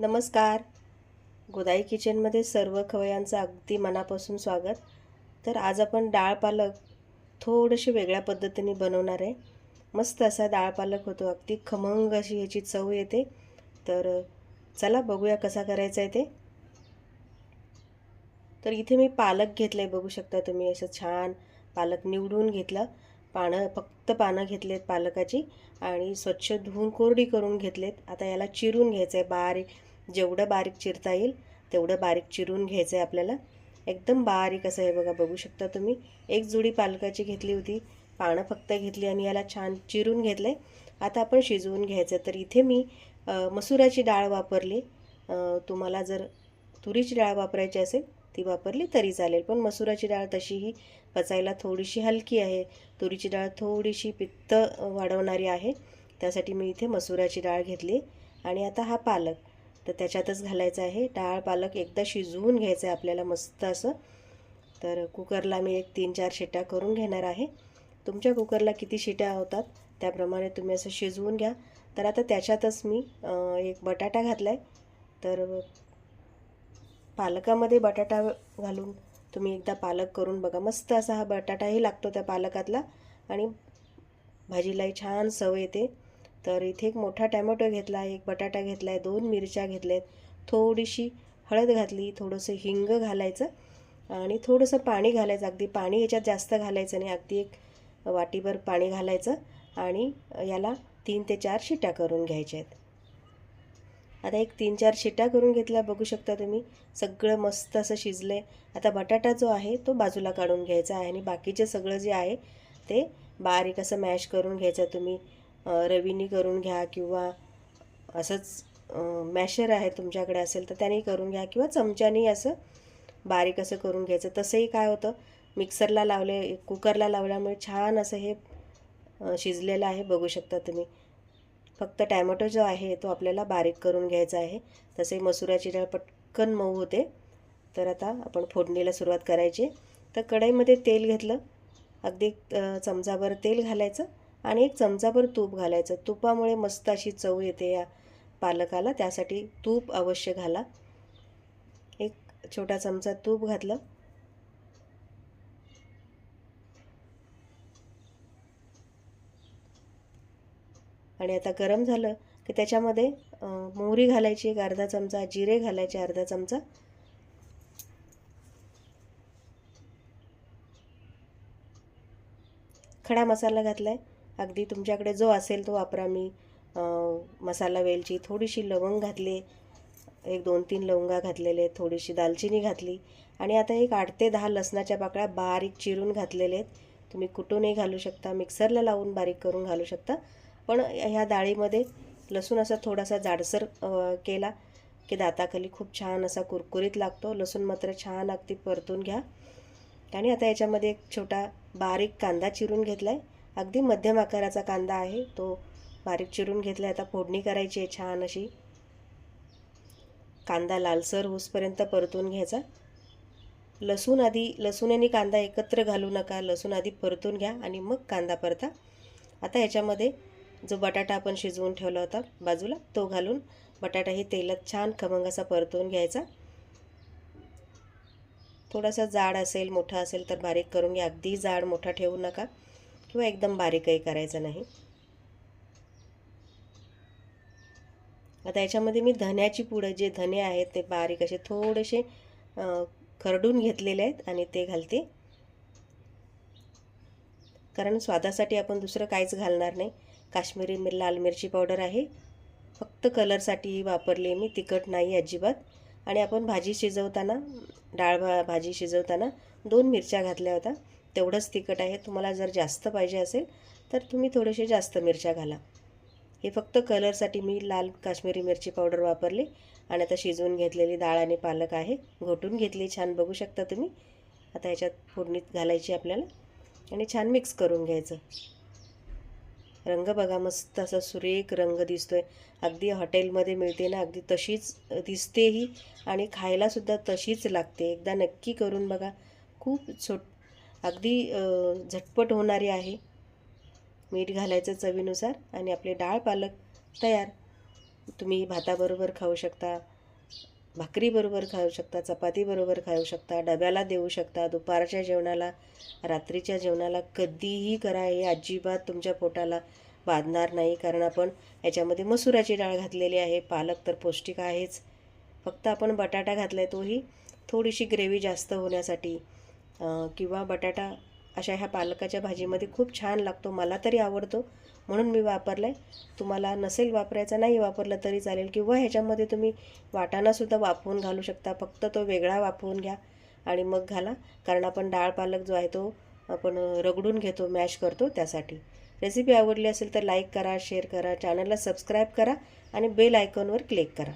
नमस्कार. गोदाई किचनमध्ये सर्व खवयांचं अगदी मनापासून स्वागत. तर आज आपण डाळ पालक थोडीशी वेगळ्या पद्धतीने बनवणार आहे. मस्त असा डाळ पालक होतो. अगदी खमंग अशी ह्याची चव येते. तर चला बघूया कसा करायचा आहे ते. तर इथे मी पालक घेतलं आहे बघू शकता तुम्ही. असं छान पालक निवडून घेतलं. पानं फक्त पानं घेतलेत पालकाची. आणि स्वच्छ धुवून कोरडी करून घेतलेत. आता याला चिरून घ्यायचं आहे बारीक. जेवढं बारीक चिरता येईल तेवढं बारीक चिरून घ्यायचं आहे आपल्याला. एकदम बारीक असं आहे बघा बघू शकता तुम्ही. एक जुडी पालकाची घेतली होती पानं फक्त घेतली आणि याला छान चिरून घेतलं आहे आता आपण शिजवून घ्यायचं तर इथे मी मसुराची डाळ वापरली. तुम्हाला जर तुरीची डाळ वापरायची असेल ती वापरली तरी चालेल. पण मसुराची डाळ तशीही पचायला थोडीशी हलकी आहे. तुरीची डाळ थोडीशी पित्त वाढवणारी आहे. त्यासाठी मी इथे मसुराची डाळ घेतली. आणि आता हा पालक. तर त्याच्यातच घालायचं आहे. डाळ पालक एकदा शिजवून घ्यायचं आहे आपल्याला मस्त असं. तर कुकरला मी एक तीन चार शिट्या करून घेणार आहे. तुमच्या कुकरला किती शिट्या होतात त्याप्रमाणे तुम्ही असं शिजवून घ्या. तर आता त्याच्यातच मी एक बटाटा घातला आहे तर पालकामध्ये बटाटा घालून तुम्ही एकदा पालक करून बघा. मस्त असा हा बटाटाही लागतो त्या पालकातला. आणि भाजीलाही छान सवय येते. तर इथे एक मोठा टॅमॅटो घेतला आहे एक बटाटा घेतला आहे दोन मिरच्या घेतल्यात. थोडीशी हळद घातली थोडंसं हिंग घालायचं आणि थोडंसं पाणी घालायचं. अगदी पाणी याच्यात जास्त घालायचं नाही अगदी एक वाटीभर पाणी घालायचं आणि याला तीन ते चार शिट्या करून घ्यायच्या आहेत. आता एक तीन चार शिट्या करून घेतल्या बघू शकता तुम्ही. सगळं मस्त असं शिजलं आहे आता बटाटा जो आहे तो बाजूला काढून घ्यायचा आहे आणि बाकीचे सगळं जे आहे ते बारीक असं मॅश करून घ्यायचं तुम्ही. रवीनी करून घ्या किंवा असंच मॅशर आहे तुमच्याकडे असेल तर त्याने करून घ्या किंवा चमच्याने असं बारीक असं करून घ्यायचं. तसंही काय होतं मिक्सरला लावले कुकरला लावल्यामुळे छान असं हे शिजलेलं आहे बघू शकता तुम्ही. फक्त टॅमॅटो जो आहे तो आपल्याला बारीक करून घ्यायचा आहे. तसे मसुराची डाळ पटकन मऊ होते. तर आता आपण फोडणीला सुरुवात करायची. तर कढईमध्ये तेल घेतलं. अगदी चमचाभर तेल घालायचं. आणि एक चमचाभर तूप घालायचं. तुपामुळे मस्त अशी चव येते या पालकाला. त्यासाठी तूप अवश्य घाला. एक छोटा चमचा तूप घातलं. आणि आता गरम झालं की त्याच्यामध्ये मोहरी घालायची एक अर्धा चमचा जिरे घालायचे अर्धा चमचा. खडा मसाला घातला आहे अगदी तुमच्याकडे जो असेल तो वापरा मी. मसाला वेलची थोडीशी लवंग घातली. एक दोन तीन लवंगा घातलेले थोडीशी दालचिनी घातली. आणि आता एक आठ ते दहा लसणाच्या पाकळ्या बारीक चिरून घातलेले आहेत. तुम्ही कुठूनही घालू शकता मिक्सरला लावून बारीक करून घालू शकता. पण ह्या डाळीमध्ये लसूण असा थोडासा जाडसर केला की दाताखाली खूप छान असा कुरकुरीत लागतो. लसूण मात्र छान अगदी परतून घ्या. आणि आता याच्यामध्ये एक छोटा बारीक कांदा चिरून घेतला आहे अगदी मध्यम आकाराचा कांदा आहे. तो बारीक चिरून घेतला. आहे आता फोडणी करायची आहे छान अशी. कांदा लालसर होसपर्यंत परतून घ्यायचा. लसूण आधी लसूण आणि कांदा एकत्र घालू नका. लसूण आधी परतून घ्या आणि मग कांदा परता. आता याच्यामध्ये जो बटाटा आपण शिजवून ठेवला होता बाजूला तो घालून बटाटाही तेलात छान खमंग असा घ्यायचा. थोडासा जाड असेल मोठा असेल तर बारीक करून घ्या. अगदी जाड मोठा ठेवू नका. किंवा एकदम बारीकही करायचं नाही. आता याच्यामध्ये मी धन्याची पुढं जे धने आहेत ते बारीक असे थोडेसे खरडून घेतलेले आहेत आणि ते घालते. कारण स्वादासाठी आपण दुसरं काहीच घालणार नाही. काश्मीरी मिर लाल मिरची पावडर आहे. फक्त कलरसाठी वापरली मी तिखट नाही अजिबात. आणि आपण भाजी शिजवताना डाळ भा भाजी शिजवताना दोन मिरच्या घातल्या होत्या. तेवढंच तिखट आहे तुम्हाला जर जास्त पाहिजे असेल तर तुम्ही थोडेसे जास्त मिरच्या घाला. हे फक्त कलरसाठी मी लाल काश्मीरी मिरची पावडर वापरली आणि आता शिजवून घेतलेली डाळ आणि पालक आहे घोटून घेतली छान बघू शकता तुम्ही. आता ह्याच्यात फोडणीत घालायची आपल्याला आणि छान मिक्स करून घ्यायचं. रंग बघा मस्त असा सुरेख रंग दिसतोय. अगदी हॉटेलमध्ये मिळते ना अगदी तशीच दिसतेही आणि खायलासुद्धा तशीच लागते. एकदा नक्की करून बघा. खूप छोट अगदी झटपट होणारी आहे. मीठ घालायचं चवीनुसार आणि आपले डाळ पालक तयार. तुम्ही भाताबरोबर खाऊ शकता भाकरीबरोबर खाऊ शकता चपातीबरोबर खाऊ शकता डब्याला देऊ शकता दुपारच्या जेवणाला रात्रीच्या जेवणाला कधीही करा. हे अजिबात तुमच्या पोटाला बाधणार नाही कारण आपण याच्यामध्ये मसुराची डाळ घातलेली आहे. पालक तर पौष्टिक आहेच. फक्त आपण बटाटा घातला आहे तोही थोडीशी ग्रेव्ही जास्त होण्यासाठी. किंवा बटाटा अशा ह्या पालकाच्या भाजीमध्ये खूप छान लागतो. मला तरी आवडतो. म्हणून मी वापरला आहे तुम्हाला नसेल वापरायचा नाही वापरलं तरी चालेल. किंवा ह्याच्यामध्ये तुम्ही वाटाणासुद्धा वाफवून घालू शकता. फक्त तो वेगळा वाफवून घ्या आणि मग घाला. कारण आपण डाळ पालक जो आहे तो आपण रगडून घेतो मॅश करतो त्यासाठी. रेसिपी आवडली असेल तर लाईक करा शेअर करा चॅनलला सबस्क्राईब करा आणि बेल आयकॉनवर क्लिक करा.